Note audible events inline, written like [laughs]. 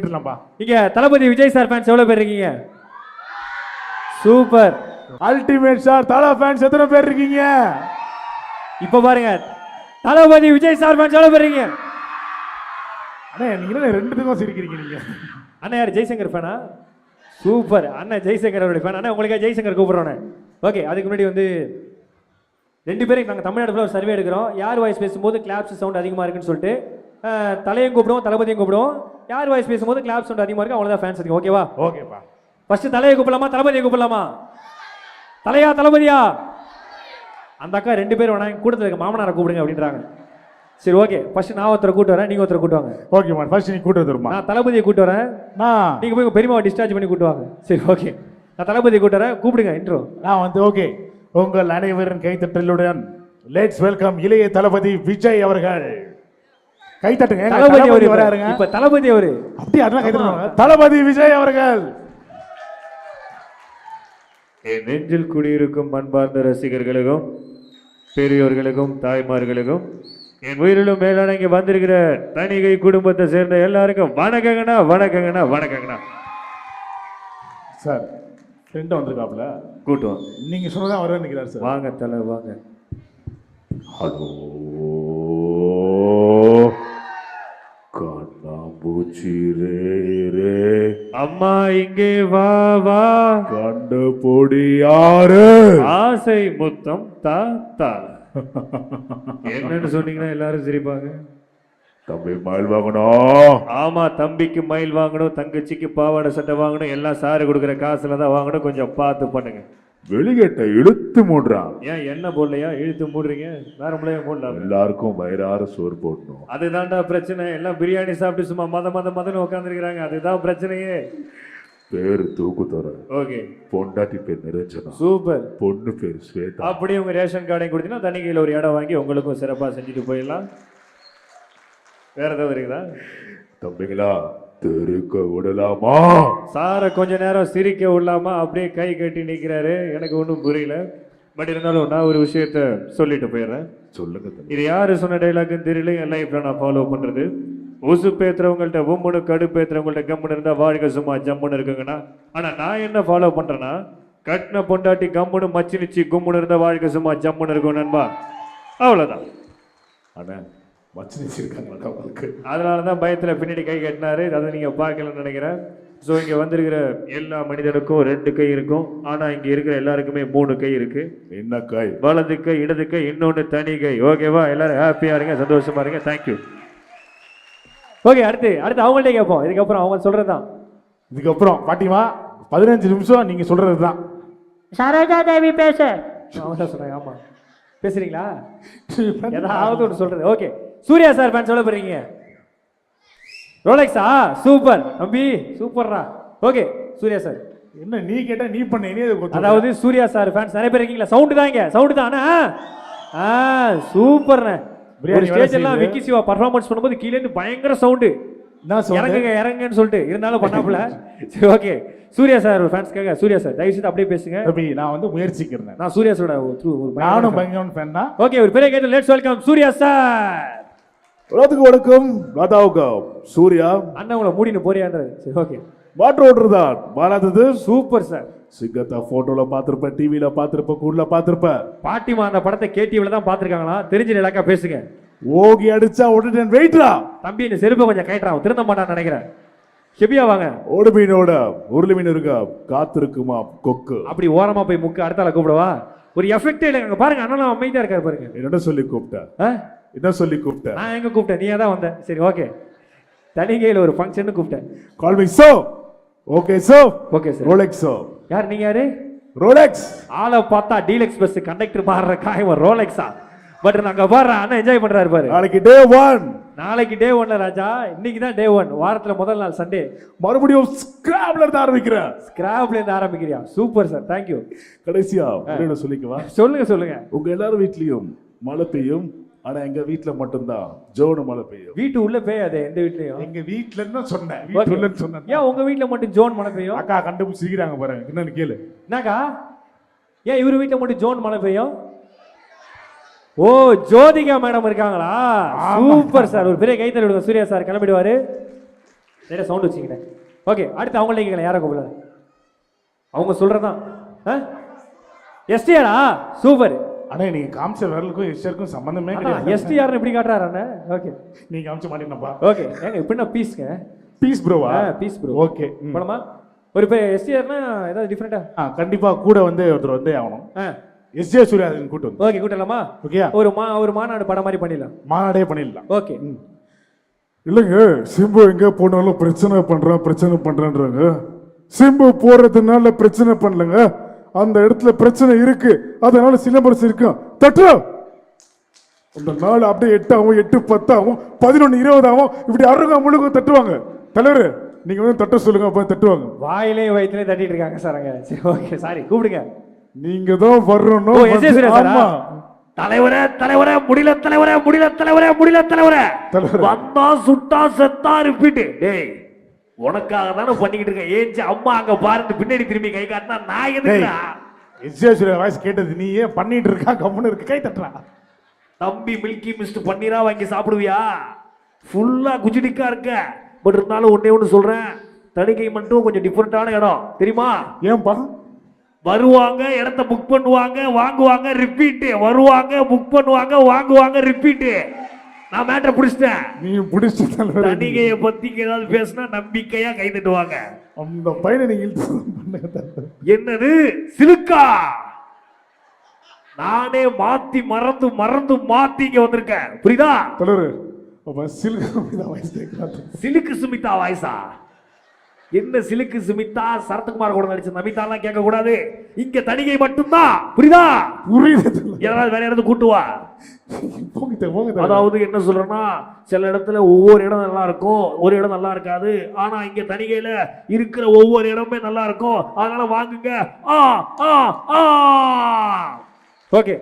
கேட்டுடலாம்ப்பா இங்க தளபதி Vijay sir fans எவ்வளவு பேர் இருக்கீங்க? Super ultimate star Thala fans எத்தனை பேர் இருக்கீங்க? இப்ப பாருங்க. தளபதி விஜய் சார் ஃபேன்ஸ் எவ்வளவு பேர் இருக்கீங்க? அண்ணே நீங்க ரெண்டுத்துக்கும் சிரிக்கிறீங்க நீங்க? அண்ணா யார்? ஜெய்சங்கர் ஃபேனா சூப்பர் அண்ணன் ஜெய்சங்கர் அவருடைய ஃபேன் அண்ணா உங்களுக்கு ஜெய்சங்கர் கூப்பிடுறோண்ணே ஓகே அதுக்கு முன்னாடி வந்து ரெண்டு பேரும் நாங்கள் தமிழ்நாடு ஒரு சர்வே எடுக்கிறோம். யார் வாய்ஸ் பேசும்போது கிளாப்ஸ் சவுண்ட் அதிகமாக இருக்குன்னு சொல்லிட்டு தலையும் கூப்பிடுவோம் தளபதியும் கூப்பிடுவோம். யார் வாய்ஸ் பேசும்போது கிளாப் சவுண்ட் அதிகமாக இருக்கு அவ்வளோதான் ஃபேன்ஸ் அதிகம். ஓகேவா ஓகேப்பா ஃபர்ஸ்ட் தலையை கூப்பிடலாமா தளபதியை கூப்பிடலாமா? தலையா தளபதியா? அந்த அக்கா ரெண்டு பேரும் வேணாம் கூட்டத்தில் இருக்க மாமனாரை கூப்பிடுங்க அப்படின்றாங்க. சரி ஓகே ஃபர்ஸ்ட் நான் ஒருத்தரை கூட்டு வரேன் நீங்கள் ஒருத்தரை கூட்டு வாங்க. ஓகேம்மா ஃபர்ஸ்ட் நீ கூட்டு வந்துருமா நான் தளபதியை கூட்டு வரேன். நான் நீங்க போய் பெரியமாவை டிஸ்சார்ஜ் பண்ணி கூட்டு வாங்க. சரி ஓகே நான் தளபதி கூட்டு வரேன் கூப்பிடுங்க இன்ட்ரோ நான் வந்து ஓகே உங்கள் அனைவரின் கைத்தட்டலுடன் லெட்ஸ் வெல்கம் இளைய தளபதி விஜய் அவர்கள். கைத்தட்டுங்க எங்க தளபதி அவரு வராருங்க. இப்ப தளபதி அவரு. அப்படி அதெல்லாம் கைத்தட்டுவாங்க தளபதி விஜய் அவர்கள். என் நெஞ்சில் குடியிருக்கும் அன்பார்ந்த ரசிகர்களுக்கும் பெரியோர்களுக்கும் தாய்மார்களுக்கும் என் உயிரிலும் மேலான இங்க வந்திருக்கிற தனிகை குடும்பத்தை சேர்ந்த எல்லாருக்கும் வணக்கங்கண்ணா வணக்கங்கண்ணா வணக்கங்கண்ணா. சார் ஃப்ரெண்ட் வந்திருக்காப்ல கூட்டுவோம் நீங்க சொன்னதான் வர நிற்கிறார் சார். வாங்க தலை வாங்க. ஹலோ. கண்ணாம்பூச்சி ரே ரே. அம்மா இங்கே வா வா. கண்டு பொடி யாரு? ஆசை முத்தம் தா தா. என்னன்னு சொன்னீங்கன்னா எல்லாரும் சிரிப்பாங்க. தம்பி மயில் வாங்கணும் ஆமா தம்பிக்கு மயில் வாங்கணும் தங்கச்சிக்கு பாவாடை சட்டை வாங்கணும் எல்லாம் சாரு கொடுக்குற காசுல தான் வாங்கணும் கொஞ்சம் பார்த்து பண்ணுங்க. வெளியேட்ட இழுத்து மூடுறான். ஏன் என்ன போடலையா? இழுத்து மூடுறீங்க? வேற முறையா போடலாம். எல்லாருக்கும் வயிறார சோறு போடணும். அதுதான்டா பிரச்சனை. எல்லாம் பிரியாணி சாப்பிட்டு சும்மா மத மத மதன்னு உட்காந்துருக்கிறாங்க அதுதான் பிரச்சனையே. பேரு தூக்கு தர ஓகே. பொண்டாட்டி பேர் நிரஞ்சனா. சூப்பர். பொண்ணு பேர் ஸ்வேதா. அப்படியே உங்க ரேஷன் கார்டையும் கொடுத்தீங்கன்னா தனி கையில் ஒரு இடம் வாங்கி உங்களுக்கும் சிறப்பாக செஞ்சுட்டு போயிடலாம். வேற ஏதாவது இருக்குதா? தம்பிங்களா தெருக்க விடலாமா? சாரை கொஞ்ச நேரம் சிரிக்க விடலாமா? அப்படியே கை கட்டி நிற்கிறாரு எனக்கு ஒன்றும் புரியல. பட் இருந்தாலும் நான் ஒரு விஷயத்த சொல்லிட்டு போயிடுறேன். சொல்லுங்க இது யாரு சொன்ன டைலாக்னு தெரியல. என் லைஃப்ல நான் ஃபாலோ பண்றது. உசு பேத்துறவங்கள்ட்ட உம்முனு கடுப்பேத்துறவங்கள்ட்ட கம்முன்னு இருந்தா வாழ்க்கை சும்மா ஜம்முன்னு இருக்குங்கண்ணா. ஆனா நான் என்ன ஃபாலோ பண்றேன்னா கட்டின பொண்டாட்டி கம்முன்னு மச்சி நிச்சி கும்முன்னு இருந்தா வாழ்க்கை சும்மா ஜம்முன்னு இருக்கும் நண்பா. அவ்வளவுதான். அண்ணா மச்சு நிச்சிருக்காங்களா உங்களுக்கு அதனால தான் பயத்தில் பின்னாடி கை கட்டினாரு. அதை நீங்கள் பார்க்கலன்னு நினைக்கிறேன். ஸோ இங்கே வந்திருக்கிற எல்லா மனிதனுக்கும் ரெண்டு கை இருக்கும். ஆனால் இங்கே இருக்கிற எல்லாருக்குமே மூணு கை இருக்கு. என்ன காய் வலது கை இடது கை இன்னொன்று தனி கை. ஓகேவா எல்லாரும் ஹாப்பியாக இருங்க சந்தோஷமா இருங்க. தேங்க்யூ ஓகே அடுத்து அடுத்து அவங்கள்ட்ட கேட்போம். இதுக்கப்புறம் அவங்க சொல்றதுதான். இதுக்கப்புறம் பாட்டிமா பதினஞ்சு நிமிஷம் நீங்க சொல்றது தான் சரோஜா தேவி பேச. அவங்க தான் சொன்னாங்க ஆமா. பேசுறீங்களா? ஏதாவது ஒன்று சொல்றது. ஓகே சூர்யா சார் ஃபேன்ஸ் எவ்வளோ போறீங்க ரோலெக்ஸா? சூப்பர். தம்பி சூப்பர்ரா. Okay Suriya sir. என்ன நீ கேட்டா நீ பண்ண இனி அதாவது சூர்யா சார் ஃபேன்ஸ் நிறைய பேர் இருக்கீங்களா? சவுண்டு தான் இங்க. சவுண்டு தான் ஆ சூப்பர்ண்ணே. ஒரு ஸ்டேஜ் எல்லாம். விக்கி சிவா பர்ஃபார்மன்ஸ் பண்ணும்போது கீழே இருந்து பயங்கர சவுண்டு இறங்குங்க இறங்குங்கன்னு சொல்லிட்டு. இருந்தாலும் பண்ணாப்புல. [laughs] சரி ஓகே சூர்யா சார் ஃபேன்ஸ்க்காக சூர்யா சார் தயவு செய்து அப்படியே பேசுங்க. தம்பி நான் வந்து முயற்சிக்கிறேன். நான் சூர்யா சாரோட ஒரு நானும். பயங்கரமான ஃபேன் தான். ஓகே ஒரு பெரிய கேட்டு லெட்ஸ் வெல்கம் சூர்யா சார். உலகத்துக்கு வணக்கம். ராதாவுக்கு சூர்யா. அண்ணன் உங்களை மூடின்னு போறியான்றது. சரி ஓகே வாட்டர் ஓட்டுறதான் மாறாதது சூப்பர் சார் சிங்கத்தா போட்டோல பாத்திருப்ப டிவில பாத்திருப்ப கூர்ல பாத்திருப்ப பாட்டிமா அந்த படத்தை கேடிவில தான் பார்த்துருக்காங்களா? தெரிஞ்ச இலக்கா பேசுங்க. ஓகி அடிச்சா உடனே வெயிட்ரா தம்பி இந்த செருப்பை கொஞ்சம் கைட்டுறான் திருந்த மாட்டான்னு நினைக்கிறேன். ஹெபியா வாங்க. ஓடு மீனோட உருளி மீன் இருக்கா காத்திருக்குமா கொக்கு? அப்படி ஓரமா போய் முக்கு அடுத்தால கூப்பிடவா? ஒரு எஃபெக்டே இல்லை அங்க பாருங்க அண்ணன் அமைதியா இருக்காரு பாருங்க. என்னடா சொல்லி கூப்பிட்ட? என்ன சொல்லி கூப்பிட்ட? நான் எங்க கூப்பிட்டேன்? நீயா தான் வந்த? சரி ஓகே தனிகையில் ஒரு ஃபங்க்ஷன் கூப்பிட்டேன். Call me so okay so okay sir Rolex so யார் நீங்க யாரு? ரோலெக்ஸ் ஆளை பார்த்தா டீலக்ஸ் பஸ் கண்டக்டர் மாறுற காயம் ரோலெக்ஸா பட் நாங்க பாரு அண்ணன் என்ஜாய் பண்றாரு பாரு. நாளைக்கு டே ஒன் நாளைக்கு டே ஒன்ல ராஜா இன்னைக்கு தான் டே ஒன் வாரத்துல முதல் நாள் சண்டே மறுபடியும் ஸ்கிராப்ல இருந்து ஆரம்பிக்கிறேன் ஸ்கிராப்ல இருந்து ஆரம்பிக்கிறியா? சூப்பர் சார் தேங்க்யூ கடைசியா சொல்லிக்கவா? சொல்லுங்க சொல்லுங்க. உங்க எல்லாரும் வீட்லயும் மழை பெய்யும் ஆனா எங்க வீட்ல மட்டும்தான். ஜோனு மழை பெய்யும். வீட்டு உள்ள பெய்யாது எந்த வீட்லயும்? எங்க வீட்ல இருந்து சொன்னேன். வீட்டு உள்ளன்னு சொன்னேன். ஏன் உங்க வீட்ல மட்டும் ஜோன் மழை பெய்யும்? அக்கா கண்டுபிடிச்சிருக்கிறாங்க பாருங்க. என்னன்னு கேளு. என்னக்கா? ஏன் இவர் வீட்ல மட்டும் ஜோன் மழை பெய்யும்? ஓ ஜோதிகா மேடம் இருக்காங்களா. Super sir. ஒரு பெரிய கைத்தறி விடுங்க சூர்யா சார் கிளம்பிடுவாரு. நிறைய சவுண்ட் வச்சுக்கிட்டேன். ஓகே அடுத்து அவங்கள்ட்ட கேட்கலாம் யாரை கூப்பிடல அவங்க சொல்கிறதான் ஆ? எஸ்டிஆரா சூப்பர். அண்ணா நீங்க காமிச்ச விரலுக்கும் எஸ்டருக்கும் சம்பந்தமே அண்ணா கிடையாது. எஸ்டிஆர்னு எப்படி காட்டுறாரு அண்ணா? ஓகே நீங்க காமிச்ச மாட்டீங்கப்பா ஓகே ஏங்க இப்படி நான் பீஸ்ங்க பீஸ் ப்ரோவா பீஸ் ப்ரோ ஓகே ம். போலாமா? ஒரு இப்போ எஸ்டிஆர்னா ஏதாவது டிஃப்ரெண்டா ஆ கண்டிப்பா கூட வந்து ஒருத்தர் வந்தே ஆகணும். எஸ்ஜே சூர்யாதன் கூட்டு வந்து. ஓகே கூட்டலாமா? ஓகேயா ஒரு மா ஒரு மாநாடு படம் மாதிரி பண்ணிடலாம். மாநாடே பண்ணிடலாம். ஓகே இல்லைங்க சிம்பு எங்க போனாலும் பிரச்சனை பண்றான் பிரச்சனை பண்றான்றாங்க. சிம்பு போறதுனால பிரச்சனை பண்ணலங்க. அந்த இடத்துல பிரச்சனை இருக்கு. அதனால சிலம்பரசு இருக்கும் தட்டு! அந்த நாள் அப்படியே எட்டு ஆகும் எட்டு பத்து ஆகும் பதினொன்று இருபது ஆகும் இப்படி அருகா முழுக்க தட்டுவாங்க. தலைவர் நீங்க வந்து தட்ட சொல்லுங்க அப்ப தட்டுவாங்க. வாயிலையும் வயிற்றுலையும் தட்டிட்டு இருக்காங்க சார் அங்க. சரி ஓகே சாரி கூப்பிடுங்க. நீங்க தான் வரணும் தலைவரே தலைவரே முடியல தலைவரே முடியல தலைவரே முடியல தலைவரே. வந்தா சுட்டா செத்தா ரிப்பீட் டேய் உனக்காக தானே பண்ணிக்கிட்டு இருக்கேன். ஏஞ்சி அம்மா அங்க பாருன்னு பின்னாடி திரும்பி கை காட்டினா நான் எதுக்குடா? எஸ்ஜே சூர்யா வாய்ஸ் கேட்டது நீ ஏன் பண்ணிட்டு இருக்கா? கம்முன்னு இருக்கு கை தட்டுறா. தம்பி மில்கி மிஸ்ட் பன்னீரா வாங்கி சாப்பிடுவியா? ஃபுல்லா குஜிடிக்கா இருக்க. பட் இருந்தாலும் ஒண்ணே ஒன்று சொல்றேன். தணிக்கை மட்டும் கொஞ்சம் டிஃப்ரெண்டான இடம். தெரியுமா? ஏன்பா? வருவாங்க இடத்த புக் பண்ணுவாங்க வாங்குவாங்க ரிப்பீட் வருவாங்க புக் பண்ணுவாங்க வாங்குவாங்க ரிப்பீட் நான் மேட்டரை பிடிச்சிட்டேன். நீ பிடிச்ச தலைவர். தணிகையை பத்தி ஏதாவது பேசினா நம்பிக்கையா கை தட்டுவாங்க அந்த பையனை நீங்க. என்னது? சிலுக்கா? நானே மாத்தி மறந்து மறந்து மாத்தி இங்க வந்திருக்கேன். புரியுதா? தலைவர் அப்ப சில்கா வாய்ஸ் சிலுக்கு சுமிதா வாய்ஸா? என்ன சிலுக்கு சுமிதா சரத்குமார் கூட நடிச்ச நமிதா எல்லாம் கேட்க கூடாது இங்க தணிகை மட்டும்தான். புரியுதா? புரியுது. யாராவது வேற இடத்துக்கு கூட்டு வா. போங்க தலைவர், போங்க தலைவர். அதாவது என்ன சொல்றேன்னா சில இடத்துல ஒவ்வொரு இடம் நல்லா இருக்கும் ஒரு இடம் நல்லா இருக்காது. ஆனா இங்க தணிகையில இருக்கிற ஒவ்வொரு இடமே நல்லா இருக்கும். அதனால வாங்குங்க. ஆ ஆ ஆ. ஓகே.